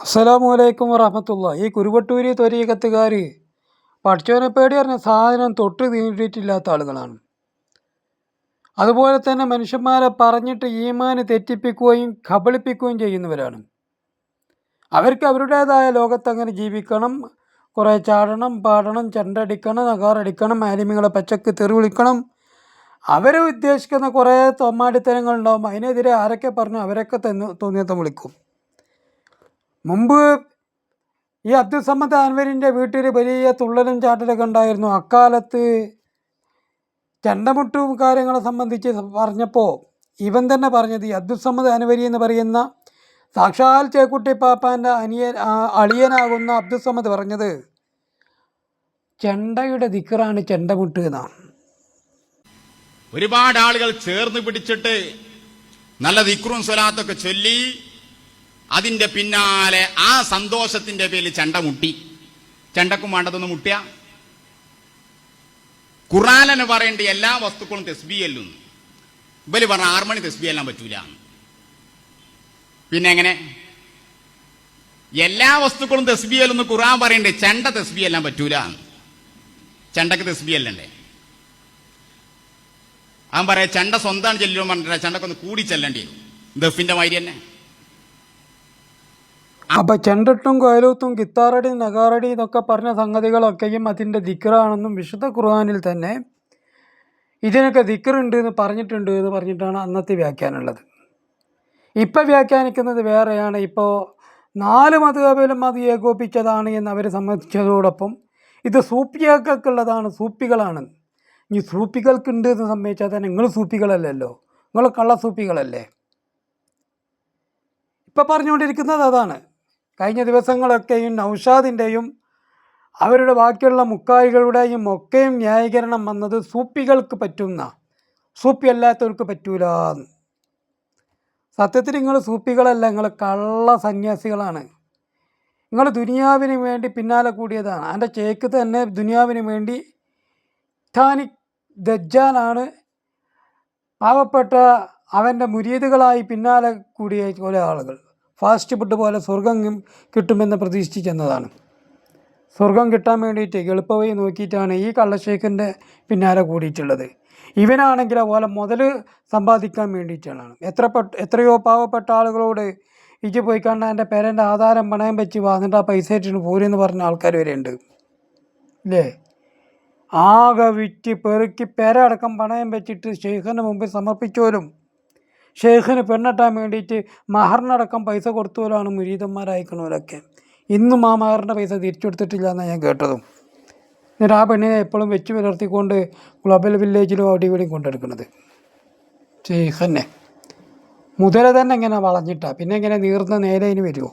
അസ്സലാമു അലൈക്കും വറഹമത്തുള്ള ഈ കുരുവട്ടൂരി ത്വരീകത്തുകാർ പഠിച്ചവനെ പേടി പറഞ്ഞ സാധനം തൊട്ട് തീണ്ടിയിട്ടില്ലാത്ത ആളുകളാണ്. അതുപോലെ തന്നെ മനുഷ്യന്മാരെ പറഞ്ഞിട്ട് ഈമാന് തെറ്റിപ്പിക്കുകയും കബളിപ്പിക്കുകയും ചെയ്യുന്നവരാണ്. അവർക്ക് അവരുടേതായ ലോകത്ത് അങ്ങനെ ജീവിക്കണം കുറേ ചാടണം പാടണം ചണ്ടടിക്കണം നഗാറടിക്കണം ആലിമികളെ പച്ചക്ക് തെറി വിളിക്കണം. അവർ ഉദ്ദേശിക്കുന്ന കുറേ തൊമ്മാടിത്തരങ്ങളുണ്ടാവും. അതിനെതിരെ ആരൊക്കെ പറഞ്ഞു അവരൊക്കെ തന്നെ തോന്നിയത്തം വിളിക്കും. മുമ്പ് ഈ അബ്ദുസമ്മദ് അൻവരിന്റെ വീട്ടിൽ വലിയ തുള്ളലും ചാട്ടലൊക്കെ ഉണ്ടായിരുന്നു. അക്കാലത്ത് ചെണ്ടമുട്ടും കാര്യങ്ങളെ സംബന്ധിച്ച് പറഞ്ഞപ്പോൾ ഇവൻ തന്നെ പറഞ്ഞത് ഈ അബ്ദുസമ്മദ് അൻവരി എന്ന് പറയുന്ന സാക്ഷാൽ ചേക്കുട്ടി പാപ്പാന്റെ അനിയൻ അളിയനാകുന്ന അബ്ദുസമ്മദ് പറഞ്ഞത് ചെണ്ടയുടെ ദിക്കറാണ് ചെണ്ടമുട്ട് എന്നാണ്. ഒരുപാട് ആളുകൾ ചേർന്ന് പിടിച്ചിട്ട് നല്ല ദിക്റും സ്വലാത്തൊക്കെ ചൊല്ലി അതിന്റെ പിന്നാലെ ആ സന്തോഷത്തിന്റെ പേരിൽ ചെണ്ട മുട്ടി. ചെണ്ടക്കും വേണ്ടതൊന്ന് മുട്ടിയ. ഖുറാനെന്ന് പറയേണ്ട എല്ലാ വസ്തുക്കളും തെസ്ബി എല്ലും ഇവർ പറഞ്ഞ ആറ് മണി തെസ്ബി എല്ലാം പറ്റൂല. പിന്നെ എങ്ങനെ? എല്ലാ വസ്തുക്കളും തെസ്ബി അല്ലെന്ന് ഖുറാൻ പറയണ്ടേ ചെണ്ട തെസ്ബി എല്ലാം പറ്റൂല. ചെണ്ടക്ക് തെസ്ബി അല്ലണ്ടേ അവൻ പറയാ ചെണ്ട സ്വന്തമാണ് ചെല്ലുമ്പോൾ പറഞ്ഞിട്ട് ചെണ്ടക്കൊന്ന് കൂടി ചെല്ലേണ്ടി വരും. ദഫിന്റെ മാതിരി തന്നെ. അപ്പം ചെണ്ടട്ടും കോയലൂത്തും കിത്താറടി നഗാറടി എന്നൊക്കെ പറഞ്ഞ സംഗതികളൊക്കെയും അതിന്റെ ദിക്കറാണെന്നും വിശുദ്ധ ഖുർആാനിൽ തന്നെ ഇതിനൊക്കെ ദിക്കറുണ്ട് എന്ന് പറഞ്ഞിട്ടുണ്ട് എന്ന് പറഞ്ഞിട്ടാണ് അന്നത്തെ വ്യാഖ്യാനമുള്ളത്. ഇപ്പം വ്യാഖ്യാനിക്കുന്നത് വേറെയാണ്. ഇപ്പോൾ നാല് മതകാപേലും അത് ഏകോപിച്ചതാണ് എന്ന് അവർ സമ്മതിച്ചതോടൊപ്പം ഇത് സൂപ്പിയാക്കുള്ളതാണ് സൂപ്പികളാണ് ഇനി സൂപ്പികൾക്കുണ്ട് എന്ന് സമ്മതിച്ചാൽ തന്നെ നിങ്ങൾ സൂപ്പികളല്ലല്ലോ നിങ്ങൾ കള്ള സൂപ്പികളല്ലേ ഇപ്പം പറഞ്ഞുകൊണ്ടിരിക്കുന്നത് അതാണ്. കഴിഞ്ഞ ദിവസങ്ങളൊക്കെയും നൗഷാദിന്റെയും അവരുടെ ബാക്കിയുള്ള മുക്കാലികളുടെയും ഒക്കെയും ന്യായീകരണം വന്നത് സൂപ്പികൾക്ക് പറ്റുന്ന സൂപ്പി അല്ലാത്തവർക്ക് പറ്റൂല സത്യത്തിൽ നിങ്ങൾ സൂപ്പികളല്ല നിങ്ങൾ കള്ള സന്യാസികളാണ്. നിങ്ങൾ ദുനിയാവിന് വേണ്ടി പിന്നാലെ കൂടിയതാണ്. അതിന്റെ ചേക്ക് തന്നെ ദുനിയാവിന് വേണ്ടി ധാനി ദജ്ജാനാണ് പാവപ്പെട്ട അവന്റെ മുരീതുകളായി പിന്നാലെ കൂടിയ ഒരാളുകൾ. ഫാസ്റ്റ് ഫുഡ് പോലെ സ്വർഗം കിട്ടുമെന്ന് പ്രതീക്ഷിച്ചെന്നതാണ് സ്വർഗം കിട്ടാൻ വേണ്ടിയിട്ട് എളുപ്പവഴി നോക്കിയിട്ടാണ് ഈ കള്ളശേഖന്റെ പിന്നാലെ കൂടിയിട്ടുള്ളത്. ഇവനാണെങ്കിൽ അതുപോലെ മുതൽ സമ്പാദിക്കാൻ വേണ്ടിയിട്ടാണ്. എത്ര എത്രയോ പാവപ്പെട്ട ആളുകളോട് ഇജ്ജ് പോയി കണ്ട എന്റെ പേരന്റെ ആധാരം പണയം വെച്ച് വന്നിട്ട് ആ പൈസ ഇട്ടിട്ട് പോരെന്ന് പറഞ്ഞ ആൾക്കാർ വരെ ഉണ്ട് ഇല്ലേ? ആകെ വിറ്റ് പെറുക്കി പേരടക്കം പണയം വെച്ചിട്ട് ഷെയ്ഖിന് മുമ്പിൽ സമർപ്പിച്ചോലും ഷെയ്ഖിന് പെണ്ണെട്ടാൻ വേണ്ടിയിട്ട് മഹറിനടക്കം പൈസ കൊടുത്തവരാണ് മുരീതന്മാരായിക്കണവരൊക്കെ. ഇന്നും ആ മഹറിന്റെ പൈസ തിരിച്ചു കൊടുത്തിട്ടില്ല എന്നാണ് ഞാൻ കേട്ടതും. എന്നിട്ട് ആ പെണ്ണിനെ എപ്പോഴും വെച്ച് പുലർത്തിക്കൊണ്ട് ഗ്ലോബൽ വില്ലേജിലും അവിടെ ഇവിടെയും കൊണ്ടെടുക്കുന്നത് ഷെയ്ഖന്നെ. മുതല തന്നെ ഇങ്ങനെ വളഞ്ഞിട്ടാണ് പിന്നെ ഇങ്ങനെ നീർന്ന നേരെ വരുമോ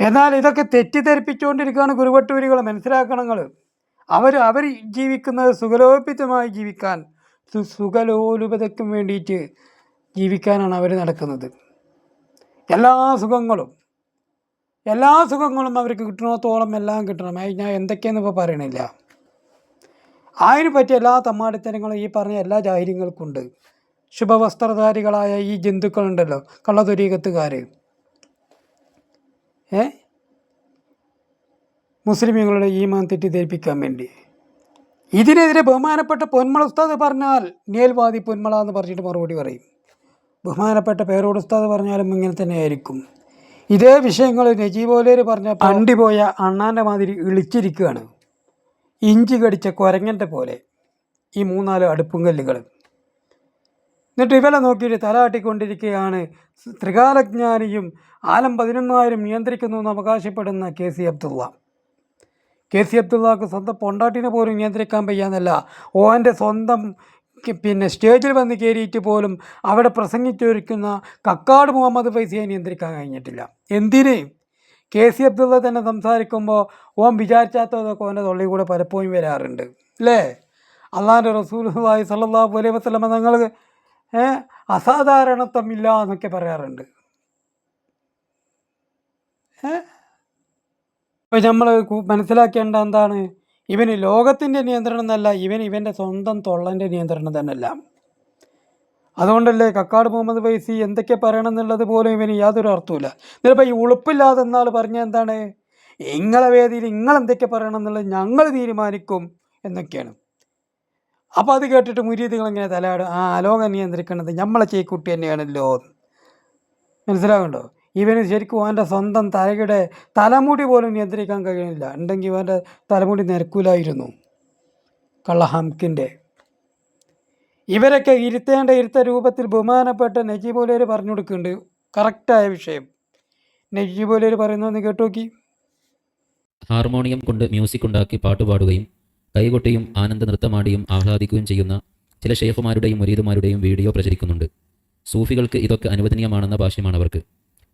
എന്നാൽ ഇതൊക്കെ തെറ്റിദ്ധരിപ്പിച്ചുകൊണ്ടിരിക്കുകയാണ് ഗുരുവട്ടൂരികൾ. മനസ്സിലാക്കണങ്ങൾ അവർ അവർ ജീവിക്കുന്നത് സുഖലോപിതമായി ജീവിക്കാൻ സുഖലോലുപതയ്ക്കും വേണ്ടിയിട്ട് ജീവിക്കാനാണ് അവർ നടക്കുന്നത്. എല്ലാ സുഖങ്ങളും എല്ലാ സുഖങ്ങളും അവർക്ക് കിട്ടണത്തോളം എല്ലാം കിട്ടണം. അത് ഞാൻ എന്തൊക്കെയെന്ന് ഇപ്പോൾ പറയണില്ല. അതിന് പറ്റിയ എല്ലാ തമ്മാടിത്തരങ്ങളും ഈ പറഞ്ഞ എല്ലാ ജാഹിര്യങ്ങൾക്കുണ്ട് ശുഭവസ്ത്രധാരികളായ ഈ ജന്തുക്കളുണ്ടല്ലോ കള്ളതുരീകത്തുകാർ ഏ? മുസ്ലിമുകളുടെ ഈമാൻ തെറ്റിദ്ധരിപ്പിക്കാൻ വേണ്ടി. ഇതിനെതിരെ ബഹുമാനപ്പെട്ട പൊന്മള ഉസ്താദ് പറഞ്ഞാൽ നിയൽവാദി പൊന്മള എന്ന് പറഞ്ഞിട്ട് മറുപടി പറയും. ബഹുമാനപ്പെട്ട പേരോട് ഉസ്താദ് പറഞ്ഞാലും ഇങ്ങനെ തന്നെ ആയിരിക്കും. ഇതേ വിഷയങ്ങൾ നജീബോലേര് പറഞ്ഞ പണ്ടി പോയ അണ്ണാന്റെ മാതിരി ഇളിച്ചിരിക്കുകയാണ്. ഇഞ്ചി കടിച്ച കുരങ്ങന്റെ പോലെ ഈ മൂന്നാൽ അടുപ്പും കല്ലുകൾ എന്നിട്ട് ഇവരെ നോക്കിയിട്ട് തലാട്ടിക്കൊണ്ടിരിക്കുകയാണ് ത്രികാലജ്ഞാനിയും ആലം പതിനൊന്നായിരം നിയന്ത്രിക്കുന്നു എന്ന് അവകാശപ്പെടുന്ന K C Abdullah. K C അബ്ദുള്ളക്ക് സ്വന്തം പൊണ്ടാട്ടിനെ പോലും നിയന്ത്രിക്കാൻ വയ്യാന്നല്ല. ഓന്റെ സ്വന്തം പിന്നെ സ്റ്റേജിൽ വന്ന് കയറിയിട്ട് പോലും അവിടെ പ്രസംഗിച്ചൊരുക്കുന്ന കക്കാട് മുഹമ്മദ് ഫൈസിയെ നിയന്ത്രിക്കാൻ കഴിഞ്ഞിട്ടില്ല. എന്തിന്? കെ സി അബ്ദുള്ള തന്നെ സംസാരിക്കുമ്പോൾ ഓൻ വിചാരിച്ചാത്തതൊക്കെ ഓന്റെ തൊള്ളി കൂടെ പലപ്പോഴും വരാറുണ്ട്. അല്ലേ? അള്ളാന്റെ റസൂലുള്ളാഹി സ്വല്ലല്ലാഹു അലൈഹി വസല്ലമ നിങ്ങൾ അസാധാരണത്വമില്ല എന്നൊക്കെ പറയാറുണ്ട്. അപ്പോൾ നമ്മൾ മനസ്സിലാക്കേണ്ട എന്താണ്? ഇവന് ലോകത്തിന്റെ നിയന്ത്രണം എന്നല്ല ഇവൻ ഇവന്റെ സ്വന്തം തൊള്ളന്റെ നിയന്ത്രണം തന്നെയല്ല. അതുകൊണ്ടല്ലേ കക്കാട് മുഹമ്മദ് ഫൈസി എന്തൊക്കെ പറയണം എന്നുള്ളത് പോലും ഇവന് യാതൊരു അർത്ഥമില്ല ചിലപ്പോൾ ഈ ഉളുപ്പില്ലാതെ എന്നാൾ പറഞ്ഞ എന്താണ്? ഇങ്ങളെ വേദിയിൽ നിങ്ങൾ എന്തൊക്കെ പറയണം എന്നുള്ളത് ഞങ്ങൾ തീരുമാനിക്കും എന്നൊക്കെയാണ്. അപ്പോൾ അത് കേട്ടിട്ട് മുരീതികൾ ഇങ്ങനെ തലയാടും ആ ലോകം നിയന്ത്രിക്കുന്നത് നമ്മളെ ചേക്കുട്ടി തന്നെയാണല്ലോ. മനസ്സിലാകുന്നുണ്ടോ ഇവന് ശരിക്കും അവന്റെ സ്വന്തം തലയുടെ തലമുടി പോലും നിയന്ത്രിക്കാൻ കഴിയുന്നില്ല. ഉണ്ടെങ്കിൽ ഇവന്റെ തലമുടി നിരക്കൂലായിരുന്നു. കള്ളഹംക്കിന്റെ ഇവരൊക്കെ ഇരുത്തേണ്ട ഇരുത്ത രൂപത്തിൽ ബഹുമാനപ്പെട്ട നജീബുലേർ പറഞ്ഞു കൊടുക്കുന്നുണ്ട്. കറക്റ്റായ വിഷയം. നജീബുലേർ പറയുന്നതെന്ന് കേട്ടു നോക്കി ഹാർമോണിയം കൊണ്ട് മ്യൂസിക് ഉണ്ടാക്കി പാട്ടുപാടുകയും കൈകൊട്ടിയും ആനന്ദ നൃത്തമാടിയും ആഹ്ലാദിക്കുകയും ചെയ്യുന്ന ചില ഷെയ്ഫുമാരുടെയും മുരീദുമാരുടെയും വീഡിയോ പ്രചരിക്കുന്നുണ്ട്. സൂഫികൾക്ക് ഇതൊക്കെ അനുവദനീയമാണെന്ന ഭാഷ്യമാണ് അവർക്ക്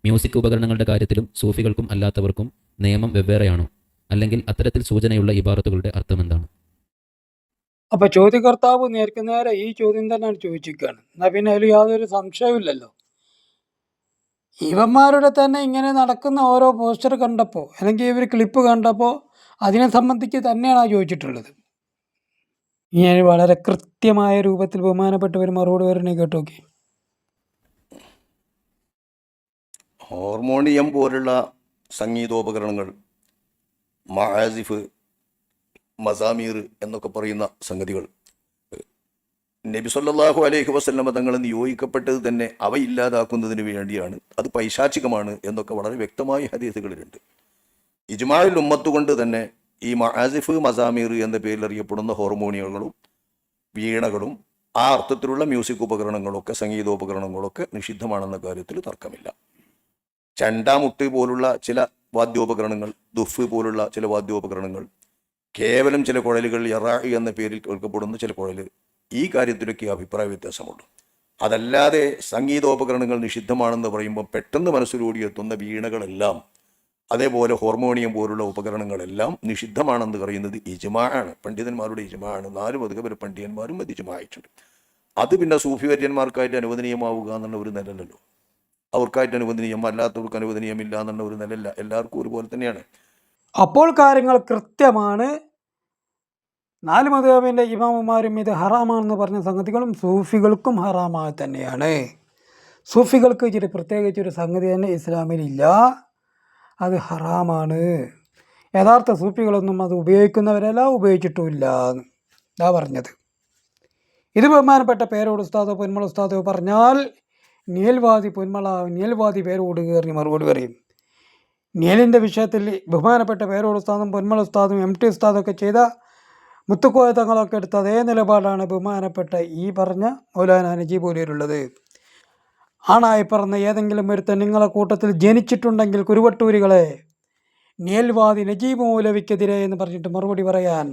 മ്യൂസിക് ഉപകരണങ്ങളുടെ കാര്യത്തിലും സൂഫികൾക്കും അല്ലാത്തവർക്കും നിയമം വെവ്വേറെയാണോ? അല്ലെങ്കിൽ അത്തരത്തിൽ സൂചനയുള്ള ഇബാറത്തുകളുടെ അർത്ഥമെന്താണ്? അപ്പൊ ചോദ്യകർത്താവ് നേർക്ക് നേരെ ഈ ചോദ്യം തന്നെയാണ് ചോദിച്ചിരിക്കുകയാണ്. എന്നാ പിന്നെ അതിൽ യാതൊരു സംശയമില്ലല്ലോ ഇവന്മാരുടെ തന്നെ ഇങ്ങനെ നടക്കുന്ന ഓരോ പോസ്റ്റർ കണ്ടപ്പോൾ അല്ലെങ്കിൽ ഇവർ ക്ലിപ്പ് കണ്ടപ്പോൾ അതിനെ സംബന്ധിച്ച് തന്നെയാണ് ആ ചോദിച്ചിട്ടുള്ളത്. ഇങ്ങനെ വളരെ കൃത്യമായ രൂപത്തിൽ ബഹുമാനപ്പെട്ടവർ മറുപടി വരണേ കേട്ടു നോക്കി ഹാർമോണിയം പോലുള്ള സംഗീതോപകരണങ്ങൾ മഹാസിഫ് മസാമീർ എന്നൊക്കെ പറയുന്ന സംഗതികൾ. നബി സല്ലല്ലാഹു അലൈഹി വസല്ലമ തങ്ങൾ നിയോഗിക്കപ്പെട്ടത് തന്നെ അവ ഇല്ലാതാക്കുന്നതിന് വേണ്ടിയാണ്. അത് പൈശാചികമാണ് എന്നൊക്കെ വളരെ വ്യക്തമായ ഹദീസുകളിലുണ്ട്. ഇജ്മായിൽ ഉമ്മത്തുകൊണ്ട് തന്നെ ഈ മഹാസിഫ് മസാമീർ എന്ന പേരിൽ അറിയപ്പെടുന്ന ഹോർമോണിയങ്ങളും വീണകളും ആ അർത്ഥത്തിലുള്ള മ്യൂസിക് ഉപകരണങ്ങളൊക്കെ സംഗീതോപകരണങ്ങളൊക്കെ നിഷിദ്ധമാണെന്ന കാര്യത്തിൽ തർക്കമില്ല. ചണ്ടാമുട്ട് പോലുള്ള ചില വാദ്യോപകരണങ്ങൾ ദുഫ് പോലുള്ള ചില വാദ്യോപകരണങ്ങൾ കേവലം ചില കുഴലുകൾ യറായി എന്ന പേരിൽ കേൾക്കപ്പെടുന്ന ചില കുഴൽ ഈ കാര്യത്തിലൊക്കെ അഭിപ്രായ വ്യത്യാസമുണ്ട്. അതല്ലാതെ സംഗീതോപകരണങ്ങൾ നിഷിദ്ധമാണെന്ന് പറയുമ്പോൾ പെട്ടെന്ന് മനസ്സിലൂടി എത്തുന്ന വീണകളെല്ലാം അതേപോലെ ഹോർമോണിയം പോലുള്ള ഉപകരണങ്ങളെല്ലാം നിഷിദ്ധമാണെന്ന് പറയുന്നത് ഇജമായാണ് പണ്ഡിതന്മാരുടെ ഇജമാണ് നാല് മധുകപര പണ്ഡിതന്മാരും അത് അത് പിന്നെ സൂഫിവര്യന്മാർക്കായിട്ട് അനുവദനീയമാവുക എന്നുള്ള ഒരു നിലല്ലല്ലോ അവർക്കായിട്ട് അനുവദനീയം അല്ലാത്തവർക്ക് അനുവദനീയമില്ല എന്നുള്ള ഒരു നിലയില്ല. എല്ലാവർക്കും ഒരുപോലെ തന്നെയാണ്. അപ്പോൾ കാര്യങ്ങൾ കൃത്യമാണ്. നാല് മതവിന്റെ ഇമാമുമാരും ഇത് ഹറാമാണെന്ന് പറഞ്ഞ സംഗതികളും സൂഫികൾക്കും ഹറാമായി തന്നെയാണ്. സൂഫികൾക്ക് ഇച്ചിരി പ്രത്യേകിച്ചൊരു സംഗതി തന്നെ ഇസ്ലാമിലില്ല അത് ഹറാമാണ്. യഥാർത്ഥ സൂഫികളൊന്നും അത് ഉപയോഗിക്കുന്നവരല്ല ഉപയോഗിച്ചിട്ടുമില്ല ഇതാ പറഞ്ഞത്. ഇത് ബഹുമാനപ്പെട്ട പേരോട് ഉസ്താദോ പൊന്മള ഉസ്താദോ പറഞ്ഞാൽ നിയൽവാദി പൊന്മളാവ് നിയൽവാദി പേരോട് കയറി മറുപടി പറയും. നിയലിന്റെ വിഷയത്തിൽ ബഹുമാനപ്പെട്ട പേരോട് ഉസ്താദും പൊന്മള ഉസ്താദും എം ടി ഉസ്താദൊക്കെ ചെയ്ത മുത്തുക്കോയ തങ്ങളൊക്കെ എടുത്ത അതേ നിലപാടാണ് ബഹുമാനപ്പെട്ട ഈ പറഞ്ഞ മൗലാന നജീബൂലിയിലുള്ളത് ആണായി പറഞ്ഞ ഏതെങ്കിലും ഒരുത്തൻ നിങ്ങളെ കൂട്ടത്തിൽ ജനിച്ചിട്ടുണ്ടെങ്കിൽ കുരുവട്ടൂരികളെ നിയൽവാദി നജീബ് മൗലവിക്കെതിരെ എന്ന് പറഞ്ഞിട്ട് മറുപടി പറയാൻ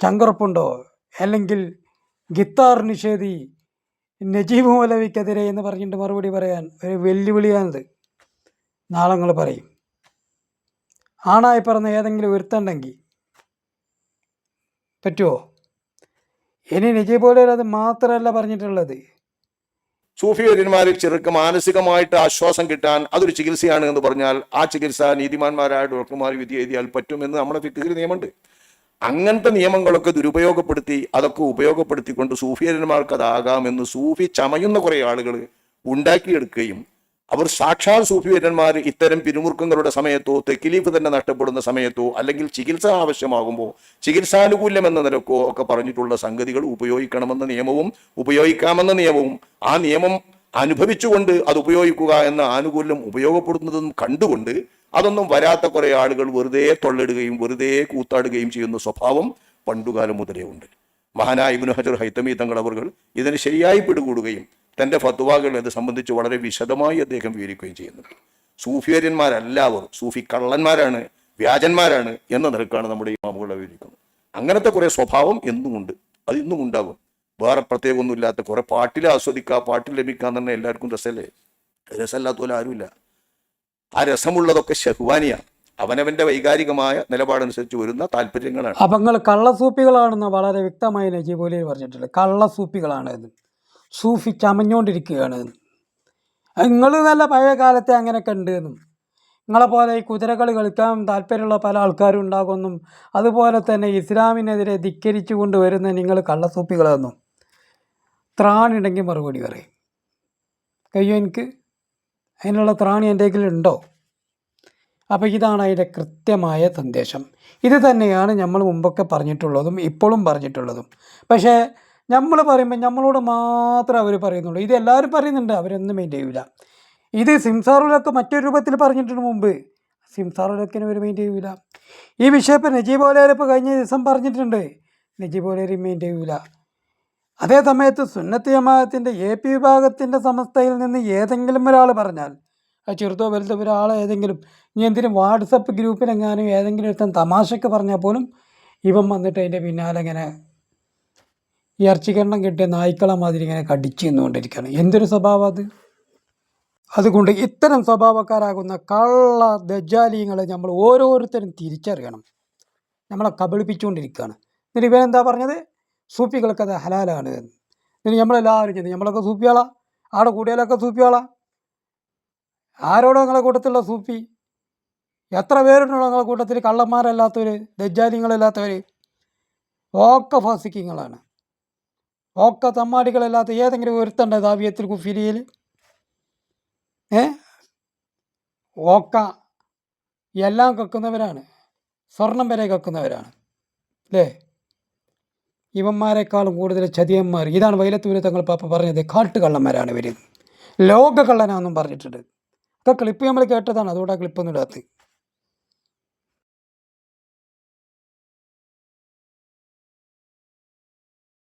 ചങ്കറപ്പുണ്ടോ? അല്ലെങ്കിൽ ഗിത്താർ നിഷേധി നജീബ് മൗലവിക്കെതിരെ എന്ന് പറഞ്ഞിട്ട് മറുപടി പറയാൻ ഒരു വെല്ലുവിളിയാണിത്. നാളെ നിങ്ങൾ പറയും. ആണായി പറഞ്ഞ ഏതെങ്കിലും ഒരുത്തുണ്ടെങ്കിൽ പറ്റുമോ ഇനി നജീബോലെ അത് മാത്രമല്ല പറഞ്ഞിട്ടുള്ളത്. സൂഫി ചെറുക്ക് മാനസികമായിട്ട് ആശ്വാസം കിട്ടാൻ അതൊരു ചികിത്സയാണ് എന്ന് പറഞ്ഞാൽ ആ ചികിത്സ നീതിമാന്മാരായ ഡോക്ടർമാർ വിധി എഴുതിയാൽ പറ്റുമെന്ന് നമ്മുടെ ഫിക്കിൽ നിയമമുണ്ട്. അങ്ങനത്തെ നിയമങ്ങളൊക്കെ ദുരുപയോഗപ്പെടുത്തി അതൊക്കെ ഉപയോഗപ്പെടുത്തിക്കൊണ്ട് സൂഫിയന്മാർക്ക് അതാകാമെന്ന് സൂഫി ചമയുന്ന കുറേ ആളുകൾ ഉണ്ടാക്കിയെടുക്കുകയും അവർ സാക്ഷാൽ സൂഫിവര്യന്മാർ ഇത്തരം പിരിമുറുക്കങ്ങളുടെ സമയത്തോ തെക്കിലീഫ് തന്നെ നഷ്ടപ്പെടുന്ന സമയത്തോ അല്ലെങ്കിൽ ചികിത്സ ആവശ്യമാകുമ്പോൾ ചികിത്സാനുകൂല്യം എന്ന നിലക്കോ ഒക്കെ പറഞ്ഞിട്ടുള്ള സംഗതികൾ ഉപയോഗിക്കണമെന്ന നിയമവും ഉപയോഗിക്കാമെന്ന നിയമവും ആ നിയമം അനുഭവിച്ചുകൊണ്ട് അത് ഉപയോഗിക്കുക എന്ന ആനുകൂല്യം ഉപയോഗപ്പെടുന്നതും കണ്ടുകൊണ്ട് അതൊന്നും വരാത്ത കുറെ ആളുകൾ വെറുതെ തൊള്ളിടുകയും വെറുതെ കൂത്താടുകയും ചെയ്യുന്ന സ്വഭാവം പണ്ടുകാലം മുതലേ ഉണ്ട്. മഹാനായ ഇബ്നു ഹജർ ഹൈത്തമി തങ്ങൾ അവർ ഇതിന് ശരിയായി പിടികൂടുകയും തന്റെ ഫത്വാകൾ ഇത് സംബന്ധിച്ച് വളരെ വിശദമായി അദ്ദേഹം വിവരിക്കുകയും ചെയ്യുന്നുണ്ട് സൂഫിയര്യന്മാരല്ല അവർ സൂഫി കള്ളന്മാരാണ് വ്യാജന്മാരാണ് എന്ന നിലക്കാണ് നമ്മുടെ ഇമാമുകളെ വിവരിക്കുന്നത് അങ്ങനത്തെ കുറെ സ്വഭാവം എന്നും ഉണ്ട് അത് ഇന്നും ഉണ്ടാകും വേറെ പ്രത്യേകമൊന്നുമില്ലാത്ത കുറെ പാട്ടിൽ ആസ്വദിക്കുക പാട്ടിൽ ലഭിക്കാൻ തന്നെ എല്ലാവർക്കും രസമല്ലേ രസമല്ലാത്ത പോലെ ആരുമില്ല. ആ രസമുള്ളതൊക്കെ ഷഹ്വാനിയാണ് അവനവന്റെ വൈകാരികമായ നിലപാടനുസരിച്ച് വരുന്ന താല്പര്യങ്ങളാണ്. അപ്പം നിങ്ങൾ കള്ളസൂപ്പികളാണെന്ന് വളരെ വ്യക്തമായി നജീബ് ഒലി പറഞ്ഞിട്ടുണ്ട്. കള്ളസൂപ്പികളാണ് എന്ന് സൂഫി ചമഞ്ഞുകൊണ്ടിരിക്കുകയാണ് എന്ന് നിങ്ങൾ നല്ല പഴയ കാലത്തെ അങ്ങനെയൊക്കെ ഉണ്ട് എന്നും. നിങ്ങളെ പോലെ ഈ കുതിരകൾ കളിക്കാൻ താല്പര്യമുള്ള പല ആൾക്കാരും ഉണ്ടാകുമെന്നും. അതുപോലെ തന്നെ ഇസ്ലാമിനെതിരെ ധിക്കരിച്ചു കൊണ്ടുവരുന്ന നിങ്ങൾ കള്ളസൂപ്പികളെന്നും ത്രാണിണ്ടെങ്കിൽ മറുപടി പറയും. കയ്യോ എനിക്ക്? അതിനുള്ള ത്രാണി എന്റെ ഉണ്ടോ അപ്പോൾ ഇതാണ് അതിന്റെ കൃത്യമായ സന്ദേശം. ഇത് തന്നെയാണ് നമ്മൾ മുമ്പൊക്കെ പറഞ്ഞിട്ടുള്ളതും ഇപ്പോഴും പറഞ്ഞിട്ടുള്ളതും. പക്ഷേ നമ്മൾ പറയുമ്പോൾ നമ്മളോട് മാത്രം അവർ പറയുന്നുള്ളൂ. ഇത് എല്ലാവരും പറയുന്നുണ്ട് അവരൊന്നും മെയിൻ ചെയ്യില്ല ഇത് സിംസാറുലൊക്കെ മറ്റൊരു രൂപത്തിൽ പറഞ്ഞിട്ടുണ്ട് മുമ്പ്. സിംസാറുലൊക്കെ അവർ മെയിൻ ചെയ്യില്ല ഈ വിഷയം ഇപ്പോൾ നജീബ് ഓലേരിപ്പോൾ കഴിഞ്ഞ ദിവസം പറഞ്ഞിട്ടുണ്ട് നജീബ് ഓലേരി മെയിൻ ചെയ്യൂല. അതേ സമയത്ത് സുന്നത്ത് ജമാഅത്തിന്റെ എ പി വിഭാഗത്തിന്റെ സമസ്തയിൽ നിന്ന് ഏതെങ്കിലും ഒരാൾ പറഞ്ഞാൽ ആ ചെറുതോ വലുതോ ഒരാൾ ഏതെങ്കിലും ഇനി എന്തിനും വാട്സപ്പ് ഗ്രൂപ്പിലെങ്ങാനും ഏതെങ്കിലും ഒരുത്തൻ തമാശക്ക് പറഞ്ഞാൽ പോലും ഇവൻ വന്നിട്ട് അതിന്റെ പിന്നാലെ ഇങ്ങനെ ഇറച്ചിക്കണ്ണം കിട്ടിയ നായ്ക്കളെ മാതിരി ഇങ്ങനെ കടിച്ചു നിന്നുകൊണ്ടിരിക്കുകയാണ്. എന്തൊരു സ്വഭാവം അത്? അതുകൊണ്ട് ഇത്തരം സ്വഭാവക്കാരാകുന്ന കള്ള ദജാലിയങ്ങളെ നമ്മൾ ഓരോരുത്തരും തിരിച്ചറിയണം. നമ്മളെ കബളിപ്പിച്ചുകൊണ്ടിരിക്കുകയാണ്. എന്നിട്ട് ഇവനെന്താ പറഞ്ഞത്? സൂപ്പികൾക്കത് ഹലാലാണ് എന്ന്. ഇനി നമ്മളെല്ലാവരും ചെയ്യുന്നത് നമ്മളൊക്കെ സൂപ്പിയാളാ ആടെ കൂടിയാലൊക്കെ സൂപ്പിയാളാ ആരോടോ നിങ്ങളെ കൂട്ടത്തിലുള്ള സൂപ്പി എത്ര പേരുണ്ടോ നിങ്ങളെ കൂട്ടത്തിൽ? കള്ളന്മാരല്ലാത്തവർ ദജ്ജാലിങ്ങളില്ലാത്തവർ ഒക്കെ ഫാസിക്കിങ്ങളാണ്. ഒക്കെ തമ്മാടികളല്ലാത്ത ഏതെങ്കിലും ഒരുത്തണ്ട ദാവിയത്തിൽ കുഫിരിയിൽ? ഏ? ഓക്ക എല്ലാം കക്കുന്നവരാണ്. സ്വർണം വരെ കക്കുന്നവരാണ്. അല്ലേ? ഇവന്മാരെക്കാളും കൂടുതൽ ചതിയന്മാർ. ഇതാണ് വൈലത്തൂര് തങ്ങൾ പാപ്പ പറഞ്ഞത്. കാട്ടുകള്ളന്മാരാണ് ഇവർ ലോക കള്ളനാണെന്നും പറഞ്ഞിട്ടുണ്ട്. അതൊക്കെ ക്ലിപ്പ് നമ്മൾ കേട്ടതാണ്. അതുകൊണ്ടാണ് ക്ലിപ്പൊന്നും ഇടാത്തത്.